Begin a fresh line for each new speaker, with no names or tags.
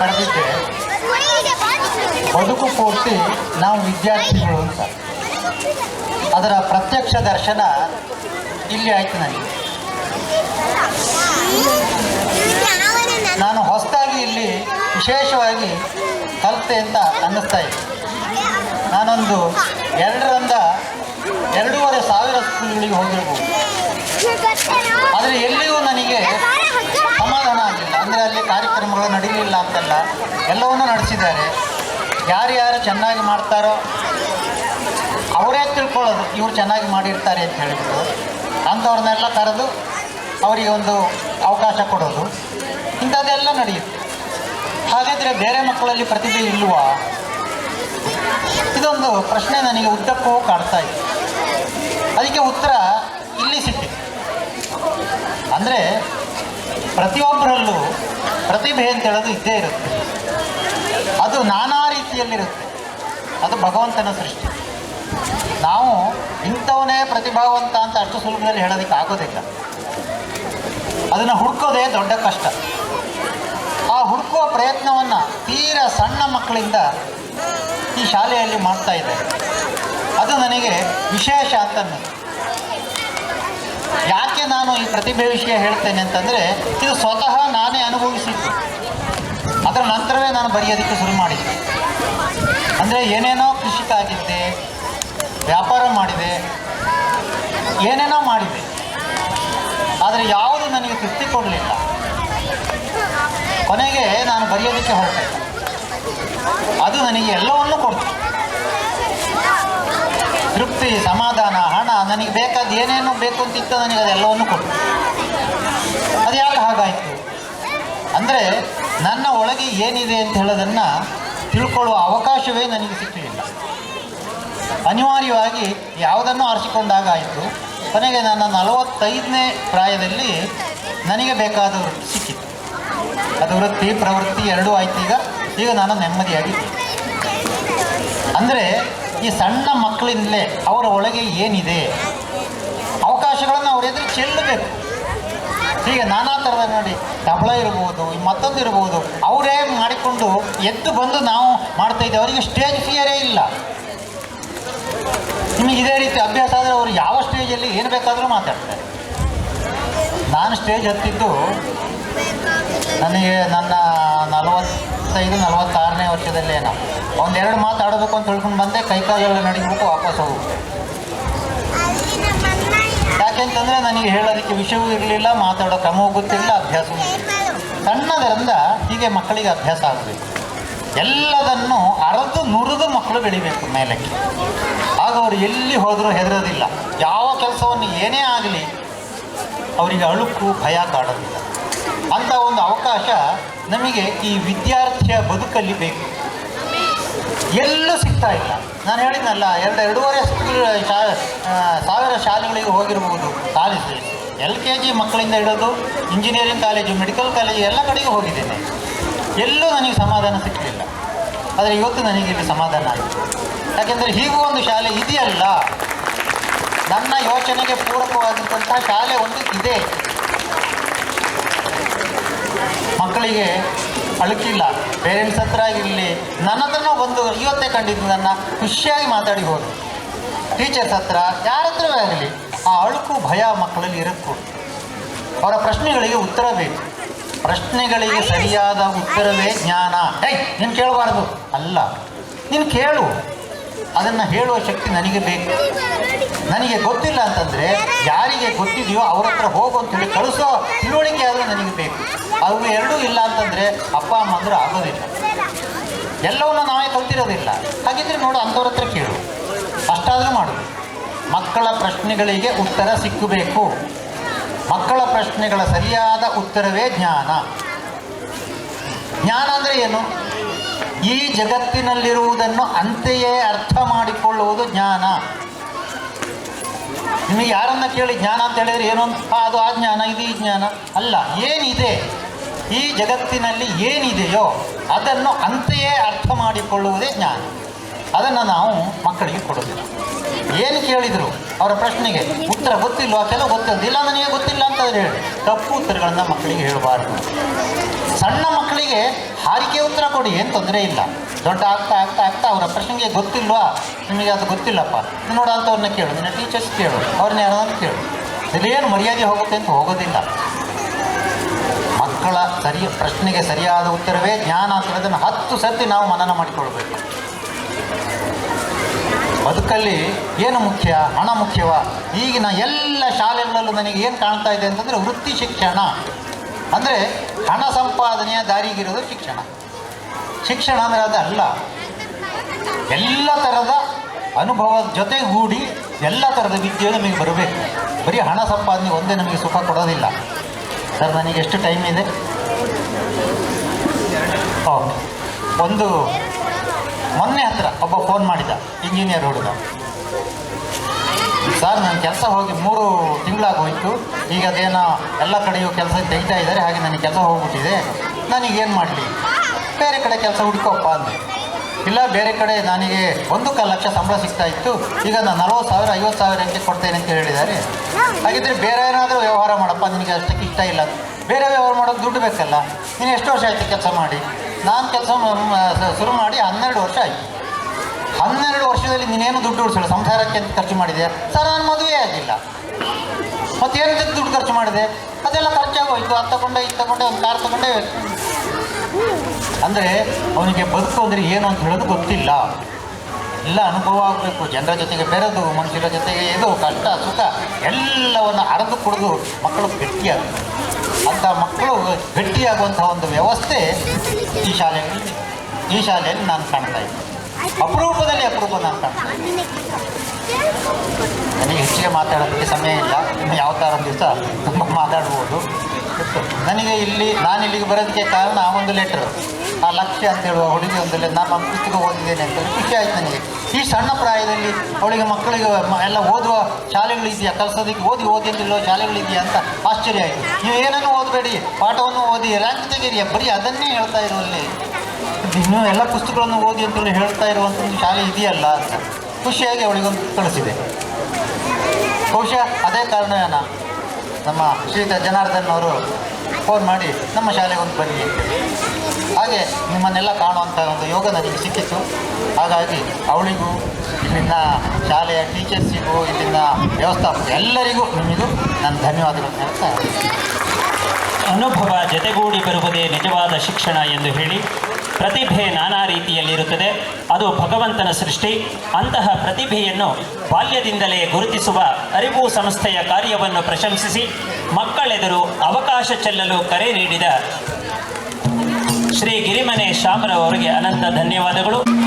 ಬರೆದಿದ್ದೆ. ಬದುಕು ಪೂರ್ತಿ ನಾವು ವಿದ್ಯಾರ್ಥಿಗಳು ಅಂತ. ಅದರ ಪ್ರತ್ಯಕ್ಷ ದರ್ಶನ ಇಲ್ಲಿ ಆಯ್ತು ನನಗೆ. ನಾನು ಹೊಸದಾಗಿ ಇಲ್ಲಿ ವಿಶೇಷವಾಗಿ ಕಲಿತೆ ಅಂತ ಅನ್ನಿಸ್ತಾ ಇದೆ. ನಾನೊಂದು ಎರಡರಿಂದ ಎರಡೂವರೆ ಸಾವಿರ ಸ್ಕೂಲ್ಗಳಿಗೆ ಹೋಗಿರ್ಬೋದು. ಆದರೆ ಎಲ್ಲಿಯೂ ನನಗೆ ಸಮಾಧಾನ ಆಗಲಿಲ್ಲ ಅಂದರೆ ಅಲ್ಲಿ ಕಾರ್ಯಕ್ರಮಗಳು ನಡೀಲಿಲ್ಲ ಅಂತಲ್ಲ, ಎಲ್ಲವನ್ನೂ ನಡೆಸಿದ್ದಾರೆ. ಯಾರ್ಯಾರು ಚೆನ್ನಾಗಿ ಮಾಡ್ತಾರೋ ಅವರೇ ತಿಳ್ಕೊಳ್ಳೋದು, ಇವರು ಚೆನ್ನಾಗಿ ಮಾಡಿರ್ತಾರೆ ಅಂತ ಹೇಳಿಬಿಟ್ಟು ಅಂಥವ್ರನ್ನೆಲ್ಲ ಕರೆದು ಅವರಿಗೆ ಒಂದು ಅವಕಾಶ ಕೊಡೋದು. ಇಂಥದ್ದೆಲ್ಲ ನಡೆಯುತ್ತೆ. ಹಾಗಾದರೆ ಬೇರೆ ಮಕ್ಕಳಲ್ಲಿ ಪ್ರತಿಭೆ ಇಲ್ವಾ? ಇದೊಂದು ಪ್ರಶ್ನೆ ನನಗೆ ಉದ್ದಕ್ಕೂ ಕಾಡ್ತಾ ಇದೆ. ಅದಕ್ಕೆ ಉತ್ತರ ಇಲ್ಲಿ ಸಿಕ್ಕಿದೆ ಅಂದರೆ ಪ್ರತಿಯೊಬ್ಬರಲ್ಲೂ ಪ್ರತಿಭೆ ಅಂತ ಹೇಳೋದು ಇದ್ದೇ ಇರುತ್ತೆ. ಅದು ನಾನಾ ರೀತಿಯಲ್ಲಿರುತ್ತೆ. ಅದು ಭಗವಂತನ ಸೃಷ್ಟಿ. ನಾವು ಇಂಥವನೇ ಪ್ರತಿಭಾವಂತ ಅಂತ ಅಷ್ಟು ಸುಲಭದಲ್ಲಿ ಹೇಳೋದಕ್ಕೆ ಆಗೋದಿಲ್ಲ. ಅದನ್ನು ಹುಡ್ಕೋದೇ ದೊಡ್ಡ ಕಷ್ಟ. ಆ ಹುಡುಕುವ ಪ್ರಯತ್ನವನ್ನು ತೀರ ಸಣ್ಣ ಮಕ್ಕಳಿಂದ ಈ ಶಾಲೆಯಲ್ಲಿ ಮಾಡ್ತಾ ಇದ್ದಾರೆ. ಅದು ನನಗೆ ವಿಶೇಷ ಅಂತ ನಾನು ಈ ಪ್ರತಿಭೆ ವಿಷಯ ಹೇಳ್ತೇನೆ ಅಂತಂದರೆ, ಇದು ಸ್ವತಃ ನಾನೇ ಅನುಭವಿಸಿದ್ದು. ಅದರ ನಂತರವೇ ನಾನು ಬರೆಯೋದಕ್ಕೆ ಶುರು ಮಾಡಿದ್ದೆ ಅಂದರೆ ಏನೇನೋ ಕೃಷಿಕ ಆಗಿದ್ದೆ ವ್ಯಾಪಾರ ಮಾಡಿದೆ, ಏನೇನೋ ಮಾಡಿದೆ. ಆದರೆ ಯಾವುದು ನನಗೆ ತೃಪ್ತಿ ಕೊಡಲಿಲ್ಲ. ಕೊನೆಗೆ ನಾನು ಬರೆಯೋದಕ್ಕೆ ಹೊರಟೆ. ಅದು ನನಗೆ ಎಲ್ಲವನ್ನೂ ಕೊಡ್ತು. ತೃಪ್ತಿ, ಸಮಾಧಾನ ನನಗೆ ಬೇಕಾದ ಏನೇನು ಬೇಕು ಅಂತಿತ್ತು ನನಗೆ ಅದೆಲ್ಲವನ್ನು ಕೊಟ್ಟು ಅದು ಯಾಕೆ ಹಾಗಾಯಿತು. ಅಂದರೆ ನನ್ನ ಒಳಗೆ ಏನಿದೆ ಅಂತ ಹೇಳೋದನ್ನು ತಿಳ್ಕೊಳ್ಳುವ ಅವಕಾಶವೇ ನನಗೆ ಸಿಕ್ಕಲಿಲ್ಲ ಅನಿವಾರ್ಯವಾಗಿ ಯಾವುದನ್ನು ಆರಿಸಿಕೊಂಡಾಗಾಯಿತು ಕೊನೆಗೆ ನನ್ನ ನಲವತ್ತೈದನೇ ಪ್ರಾಯದಲ್ಲಿ ನನಗೆ ಬೇಕಾದ ವೃತ್ತಿ ಸಿಕ್ಕಿತು ಅದು ವೃತ್ತಿ, ಪ್ರವೃತ್ತಿ ಎರಡೂ ಆಯ್ತು ಈಗ. ಈಗ ನಾನು ನೆಮ್ಮದಿಯಾಗಿ ಅಂದರೆ ಈ ಸಣ್ಣ ಮಕ್ಕಳಿಂದಲೇ ಅವರ ಒಳಗೆ ಏನಿದೆ? ಅವಕಾಶಗಳನ್ನು ಅವ್ರ ಎದುರು ಚೆಲ್ಲಬೇಕು. ಹೀಗೆ ನಾನಾ ಥರದ ನೋಡಿ ತಬಳ ಇರ್ಬೋದು, ಮತ್ತೊಂದು ಇರ್ಬೋದು, ಅವರೇ ಮಾಡಿಕೊಂಡು ಎದ್ದು ಬಂದು ನಾವು ಮಾಡ್ತಾ ಇದ್ದೇವೆ. ಅವರಿಗೆ ಸ್ಟೇಜ್ ಫಿಯರೇ ಇಲ್ಲ. ನಿಮಗೆ ಇದೇ ರೀತಿ ಅಭ್ಯಾಸ ಆದರೆ ಅವರು ಯಾವ ಸ್ಟೇಜಲ್ಲಿ ಏನು ಬೇಕಾದರೂ ಮಾತಾಡ್ತಾರೆ. ನಾನು ಸ್ಟೇಜ್ ಹತ್ತಿದ್ದು ನನಗೆ ನನ್ನ ನಲವತ್ತೈದು, ನಲವತ್ತಾರನೇ ವರ್ಷದಲ್ಲಿ ಏನೋ. ಒಂದೆರಡು ಮಾತಾಡಬೇಕು ಅಂತ ತಿಳ್ಕೊಂಡು ಬಂದೆ ಕೈಕಾಲೆಲ್ಲ ನಡಿಬೇಕು ವಾಪಸ್ ಹೋಗು. ಯಾಕೆಂತಂದರೆ ನನಗೆ ಹೇಳೋದಕ್ಕೆ ವಿಷಯವೂ ಇರಲಿಲ್ಲ, ಮಾತಾಡೋ ಕ್ರಮವೂ ಗೊತ್ತಿರಲಿಲ್ಲ, ಅಭ್ಯಾಸವೂ ಸಣ್ಣದರಿಂದ ಹೀಗೆ ಮಕ್ಕಳಿಗೆ ಅಭ್ಯಾಸ ಆಗಬೇಕು. ಎಲ್ಲದನ್ನು ಅರದು ನುರಿದು ಮಕ್ಕಳು ಬೆಳಿಬೇಕು ಮೇಲಕ್ಕೆ. ಆಗ ಅವರು ಎಲ್ಲಿ ಹೋದರೂ ಹೆದರೋದಿಲ್ಲ. ಯಾವ ಕೆಲಸವನ್ನು ಏನೇ ಆಗಲಿ, ಅವರಿಗೆ ಅಳುಕು, ಭಯ ಕಾಡೋದಿಲ್ಲ. ಅಂಥ ಒಂದು ಅವಕಾಶ ನಮಗೆ ಈ ವಿದ್ಯಾರ್ಥಿಯ ಬದುಕಲ್ಲಿ ಬೇಕು. ಎಲ್ಲೂ ಸಿಗ್ತಾ ಇಲ್ಲ. ನಾನು ಹೇಳಿದ್ನಲ್ಲ, ಎರಡು, ಎರಡೂವರೆ ಶಾ ಸಾವಿರ ಶಾಲೆಗಳಿಗೆ ಹೋಗಿರ್ಬೋದು ಕಾಲೇಜ್ ಎಲ್ ಕೆ ಜಿ ಮಕ್ಕಳಿಂದ ಹಿಡಿದು ಇಂಜಿನಿಯರಿಂಗ್ ಕಾಲೇಜು, ಮೆಡಿಕಲ್ ಕಾಲೇಜು, ಎಲ್ಲ ಕಡೆಗೂ ಹೋಗಿದ್ದೇನೆ ಎಲ್ಲೂ ನನಗೆ ಸಮಾಧಾನ ಸಿಕ್ಕಲಿಲ್ಲ ಆದರೆ ಇವತ್ತು ನನಗೆ ಇಲ್ಲಿ ಸಮಾಧಾನ ಆಯಿತು. ಯಾಕೆಂದರೆ ಹೀಗೂ ಒಂದು ಶಾಲೆ ಇದೆಯಲ್ಲ. ನನ್ನ ಯೋಚನೆಗೆ ಪೂರಕವಾದಂಥ ಶಾಲೆ ಒಂದು ಇದೆ. ಮಕ್ಕಳಿಗೆ ಅಳುಕಿಲ್ಲ. ಪೇರೆಂಟ್ಸ್ ಹತ್ರ ಆಗಿರಲಿ ನನ್ನ ಹತ್ರನೂ ಬಂದು ಇವತ್ತೇ ಕಂಡಿದ್ದು ನನ್ನ. ಖುಷಿಯಾಗಿ ಮಾತಾಡಿ ಹೋದರು. ಟೀಚರ್ಸ್ ಹತ್ರ ಯಾರ ಹತ್ರವೇ ಆಗಲಿ ಆ ಅಳುಕು ಭಯ ಮಕ್ಕಳಲ್ಲಿ ಇರಬೇಕು ಅವರ ಪ್ರಶ್ನೆಗಳಿಗೆ ಉತ್ತರ ಬೇಕು. ಪ್ರಶ್ನೆಗಳಿಗೆ ಸರಿಯಾದ ಉತ್ತರವೇ ಜ್ಞಾನ. ಏಯ್ ನೀನು ಕೇಳಬಾರ್ದು. ಅಲ್ಲ ನೀನು ಕೇಳು. ಅದನ್ನು ಹೇಳುವ ಶಕ್ತಿ ನನಗೆ ಬೇಕು. ನನಗೆ ಗೊತ್ತಿಲ್ಲ ಅಂತಂದರೆ ಯಾರಿಗೆ ಗೊತ್ತಿದೆಯೋ ಅವ್ರ ಹತ್ರ ಹೋಗು ಅಂತೇಳಿ ಕಳಿಸೋ ತಿಳುವಳಿಕೆ ಆದರೂ ನನಗೆ ಬೇಕು. ಅವು ಎರಡೂ ಇಲ್ಲ ಅಂತಂದರೆ ಅಪ್ಪ, ಅಮ್ಮ ಅಂದ್ರೆ ಆಗೋದಿಲ್ಲ. ಎಲ್ಲವನ್ನು ನಾವೇ ಕಲ್ತಿರೋದಿಲ್ಲ. ಹಾಗಿದ್ರೆ ನೋಡು, ಅಂಥವ್ರ ಹತ್ರ ಕೇಳು. ಅಷ್ಟಾದರೂ ಮಾಡು. ಮಕ್ಕಳ ಪ್ರಶ್ನೆಗಳಿಗೆ ಉತ್ತರ ಸಿಕ್ಕಬೇಕು. ಮಕ್ಕಳ ಪ್ರಶ್ನೆಗಳ ಸರಿಯಾದ ಉತ್ತರವೇ ಜ್ಞಾನ. ಜ್ಞಾನ ಅಂದರೆ ಏನು? ಈ ಜಗತ್ತಿನಲ್ಲಿರುವುದನ್ನು ಅಂತೆಯೇ ಅರ್ಥ ಮಾಡಿಕೊಳ್ಳುವುದು ಜ್ಞಾನ. ನಿಮಗೆ ಯಾರನ್ನ ಕೇಳಿ ಜ್ಞಾನ ಅಂತ ಹೇಳಿದ್ರೆ ಏನು ಅದು ಆ ಜ್ಞಾನ, ಇದು ಈ ಜ್ಞಾನ. ಅಲ್ಲ, ಏನಿದೆ? ಈ ಜಗತ್ತಿನಲ್ಲಿ ಏನಿದೆಯೋ ಅದನ್ನು ಅಂತೆಯೇ ಅರ್ಥ ಮಾಡಿಕೊಳ್ಳುವುದೇ ಜ್ಞಾನ. ಅದನ್ನು ನಾವು ಮಕ್ಕಳಿಗೆ ಕೊಡೋದಿಲ್ಲ ಏನು ಕೇಳಿದರು ಅವರ ಪ್ರಶ್ನೆಗೆ? ಉತ್ತರ ಗೊತ್ತಿಲ್ವಾ? ಕೆಲವು ಗೊತ್ತಿಲ್ಲ ನನಗೆ ಗೊತ್ತಿಲ್ಲ ಅಂತ ಹೇಳಿ. ತಪ್ಪು ಉತ್ತರಗಳನ್ನು ಮಕ್ಕಳಿಗೆ ಹೇಳಬಾರ್ದು. ಸಣ್ಣ ಮಕ್ಕಳಿಗೆ ಹಾರಿಕೆ ಉತ್ತರ ಕೊಡಿ, ಏನು ತೊಂದರೆ ಇಲ್ಲ. ದೊಡ್ಡ ಆಗ್ತಾ ಆಗ್ತಾ ಆಗ್ತಾ ಅವರ ಪ್ರಶ್ನೆಗೆ ಗೊತ್ತಿಲ್ವಾ? ನಿಮಗೆ ಅದು ಗೊತ್ತಿಲ್ಲಪ್ಪ. ನೋಡೋಂಥವ್ರನ್ನ ಕೇಳು, ನಿನ್ನ ಟೀಚರ್ಸ್ ಕೇಳು, ಅವ್ರನ್ನ ಯಾರನ್ನ ಕೇಳು. ಇದೇನು ಮರ್ಯಾದೆ ಹೋಗುತ್ತೆ ಅಂತ ಹೋಗೋದಿಲ್ಲ. ಮಕ್ಕಳ ಸರಿ, ಪ್ರಶ್ನೆಗೆ ಸರಿಯಾದ ಉತ್ತರವೇ ಜ್ಞಾನ ಅಂತ ಹೇಳೋದನ್ನು ಹತ್ತು ಸರ್ತಿ ನಾವು ಮನನ ಮಾಡಿಕೊಳ್ಬೇಕು. ಬದುಕಲ್ಲಿ ಏನು ಮುಖ್ಯ? ಹಣ ಮುಖ್ಯವ? ಈಗಿನ ಎಲ್ಲ ಶಾಲೆಗಳಲ್ಲೂ ನನಗೆ ಏನು ಕಾಣ್ತಾ ಇದೆ ಅಂತಂದರೆ ವೃತ್ತಿ ಶಿಕ್ಷಣ. ಅಂದರೆ ಹಣ ಸಂಪಾದನೆಯ ದಾರಿಗಿರೋದು ಶಿಕ್ಷಣ. ಶಿಕ್ಷಣ ಅಂದರೆ ಅದಲ್ಲ. ಎಲ್ಲ ಥರದ ಅನುಭವದ ಜೊತೆಗೂಡಿ ಎಲ್ಲ ಥರದ ವಿದ್ಯೆ ನಮಗೆ ಬರಬೇಕು. ಬರೀ ಹಣ ಸಂಪಾದನೆ ಒಂದೇ ನಮಗೆ ಸುಖ ಕೊಡೋದಿಲ್ಲ. ಸರ್, ನನಗೆ ಎಷ್ಟು ಟೈಮ್ ಇದೆ? ಒಂದು ಮೊನ್ನೆ ಹತ್ರ ಒಬ್ಬ ಫೋನ್ ಮಾಡಿದ ಇಂಜಿನಿಯರ್ ಹುಡುಗ. ಸರ್ ನನ್ನ ಕೆಲಸ ಹೋಗಿ ಮೂರು ತಿಂಗಳಾಗೋಯ್ತು ಈಗ ಅದೇನೋ ಎಲ್ಲ ಕಡೆಯೂ ಕೆಲಸ ತೆಗಿತಾ ಇದ್ದಾರೆ, ಹಾಗೆ ನನಗೆ ಕೆಲಸ ಹೋಗ್ಬಿಟ್ಟಿದೆ. ನನಗೇನು ಮಾಡಲಿ? ಬೇರೆ ಕಡೆ ಕೆಲಸ ಹುಡುಕೋಪ್ಪ ಅಂದೆ. ಇಲ್ಲ, ಬೇರೆ ಕಡೆ ನನಗೆ ಒಂದು ಕಾಲು ಲಕ್ಷ ಸಂಬಳ ಸಿಗ್ತಾ ಇತ್ತು. ಈಗ ನಾನು ನಲ್ವತ್ತು ಸಾವಿರ, ಐವತ್ತು ಸಾವಿರ ಅಂತ ಕೊಡ್ತೇನೆ ಅಂತ ಹೇಳಿದ್ದಾರೆ. ಹಾಗಿದ್ರೆ ಬೇರೆ ಏನಾದರೂ ವ್ಯವಹಾರ ಮಾಡಪ್ಪ, ನಿನಗೆ ಅಷ್ಟಕ್ಕೆ ಇಷ್ಟ ಇಲ್ಲ. ಬೇರೆ ವ್ಯವಹಾರ ಮಾಡೋದು ದುಡ್ಡು ಬೇಕಲ್ಲ. ನೀನು ಎಷ್ಟು ವರ್ಷ ಆಯಿತು ಕೆಲಸ ಮಾಡಿ? ನಾನು ಕೆಲಸ ಶುರು ಮಾಡಿ ಹನ್ನೆರಡು ವರ್ಷ ಆಯಿತು. ಹನ್ನೆರಡು ವರ್ಷದಲ್ಲಿ ನೀನೇನು ದುಡ್ಡು ಉಳಿಸಲ್ಲ? ಸಂಸಾರಕ್ಕೆ ಖರ್ಚು ಮಾಡಿದೆ? ಸರ್, ನಾನು ಮದುವೆ ಆಗಿಲ್ಲ. ಮತ್ತೇನು ದುಡ್ಡು ಖರ್ಚು ಮಾಡಿದೆ? ಅದೆಲ್ಲ ಖರ್ಚಾಗೋಯ್ತು. ಅದು ತಗೊಂಡೆ, ಇದು ತಗೊಂಡೆ, ಒಂದು ಕಾರ್ ತಗೊಂಡೆ. ಅಂದರೆ ಅವನಿಗೆ ಬದುಕು ಅಂದರೆ ಏನು ಅಂತ ಹೇಳೋದು ಗೊತ್ತಿಲ್ಲ. ಎಲ್ಲ ಅನುಭವ ಆಗಬೇಕು. ಜನರ ಜೊತೆಗೆ ಬೆರೆದು, ಮನುಷ್ಯರ ಜೊತೆಗೆ ಇದು ಕಷ್ಟ, ಸುಖ, ಎಲ್ಲವನ್ನು ಅರೆದು ಕುಡಿದು ಮಕ್ಕಳು ಗಟ್ಟಿಯಾಗಬೇಕು ಅಂಥ ಮಕ್ಕಳು ಗಟ್ಟಿಯಾಗುವಂತಹ ಒಂದು ವ್ಯವಸ್ಥೆ ಈ ಶಾಲೆಯಲ್ಲಿ ಈ ಶಾಲೆಯಲ್ಲಿ ನಾನು ಕಾಣ್ತಾ ಇದ್ದೆ ಅಪರೂಪದಲ್ಲಿ ಅಪರೂಪ ಇದ್ದೆ. ನನಗೆ ಹೆಚ್ಚಿಗೆ ಮಾತಾಡೋದಕ್ಕೆ ಸಮಯ ಇಲ್ಲ. ಇನ್ನು ಯಾವ ಥರ ದಿವಸ ತುಂಬ ಮಾತಾಡ್ಬೋದು. ನನಗೆ ಇಲ್ಲಿ, ನಾನು ಇಲ್ಲಿಗೆ ಬರೋದಕ್ಕೆ ಕಾರಣ ಆ ಒಂದು ಲೆಟರ್ ಆ ಲಕ್ಷ್ಯ ಅಂತ ಹೇಳುವ ಹುಡುಗಿ ಒಂದು ನಾನು ಪುಸ್ತಕ ಓದಿದ್ದೇನೆ ಅಂತ ಖುಷಿ ಆಯ್ತು ನನಗೆ. ಈ ಸಣ್ಣ ಪ್ರಾಯದಲ್ಲಿ ಅವಳಿಗೆ ಮಕ್ಕಳಿಗೆ ಎಲ್ಲ ಓದುವ ಶಾಲೆಗಳಿದೆಯಾ ಕಲಿಸೋದಕ್ಕೆ ಓದಿ ಓದಿ ಅಂತಿಲ್ಲೋ ಶಾಲೆಗಳಿದೆಯಾ ಅಂತ ಆಶ್ಚರ್ಯ ಆಯಿತು. ನೀವು ಏನನ್ನು ಓದಬೇಡಿ, ಪಾಠವನ್ನು ಓದಿ ರ್ಯಾಂಕ್ ತೆಗೀರಿ, ಬರೀ ಅದನ್ನೇ ಹೇಳ್ತಾ ಇರುವಲ್ಲಿ ಇನ್ನೂ ಎಲ್ಲ ಪುಸ್ತಕಗಳನ್ನು ಓದಿ ಅಂತಲೇ ಹೇಳ್ತಾ ಇರುವಂಥ ಒಂದು ಶಾಲೆ ಇದೆಯಲ್ಲ ಅಂತ ಖುಷಿಯಾಗಿ ಅವಳಿಗೊಂದು ಕಳಿಸಿದೆ. ಬಹುಶಃ ಅದೇ ಕಾರಣವೇನ ನಮ್ಮ ಶ್ರೀತ ಜನಾರ್ದನ್ ಅವರು ಫೋನ್ ಮಾಡಿ ನಮ್ಮ ಶಾಲೆಗೆ ಒಂದು ಬನ್ನಿ ಅಂತ ಹಾಗೆ ನಿಮ್ಮನ್ನೆಲ್ಲ ಕಾಣುವಂಥ ಒಂದು ಯೋಗ ನನಗೆ ಸಿಕ್ಕಿತ್ತು. ಹಾಗಾಗಿ ಅವಳಿಗೂ, ಇಲ್ಲಿನ ಶಾಲೆಯ ಟೀಚರ್ಸಿಗೂ, ಇಲ್ಲಿನ ವ್ಯವಸ್ಥಾಪಕ ಎಲ್ಲರಿಗೂ ನಿಮಗೂ ನಾನು ಧನ್ಯವಾದಗಳನ್ನು ಹೇಳ್ತಾ
ಅನುಭವ ಜತೆಗೂಡಿ ಬರುವುದೇ ನಿಜವಾದ ಶಿಕ್ಷಣ ಎಂದು ಹೇಳಿ ಪ್ರತಿಭೆ ನಾನಾ ರೀತಿಯಲ್ಲಿರುತ್ತದೆ. ಅದು ಭಗವಂತನ ಸೃಷ್ಟಿ. ಅಂತಹ ಪ್ರತಿಭೆಯನ್ನು ಬಾಲ್ಯದಿಂದಲೇ ಗುರುತಿಸುವ ಅರಿವು ಸಂಸ್ಥೆಯ ಕಾರ್ಯವನ್ನು ಪ್ರಶಂಸಿಸಿ, ಮಕ್ಕಳೆದುರು ಅವಕಾಶ ಚೆಲ್ಲಲು ಕರೆ ನೀಡಿದ ಶ್ರೀ ಗಿರಿಮನೆ ಶ್ಯಾಮರವರಿಗೆ ಅನಂತ ಧನ್ಯವಾದಗಳು.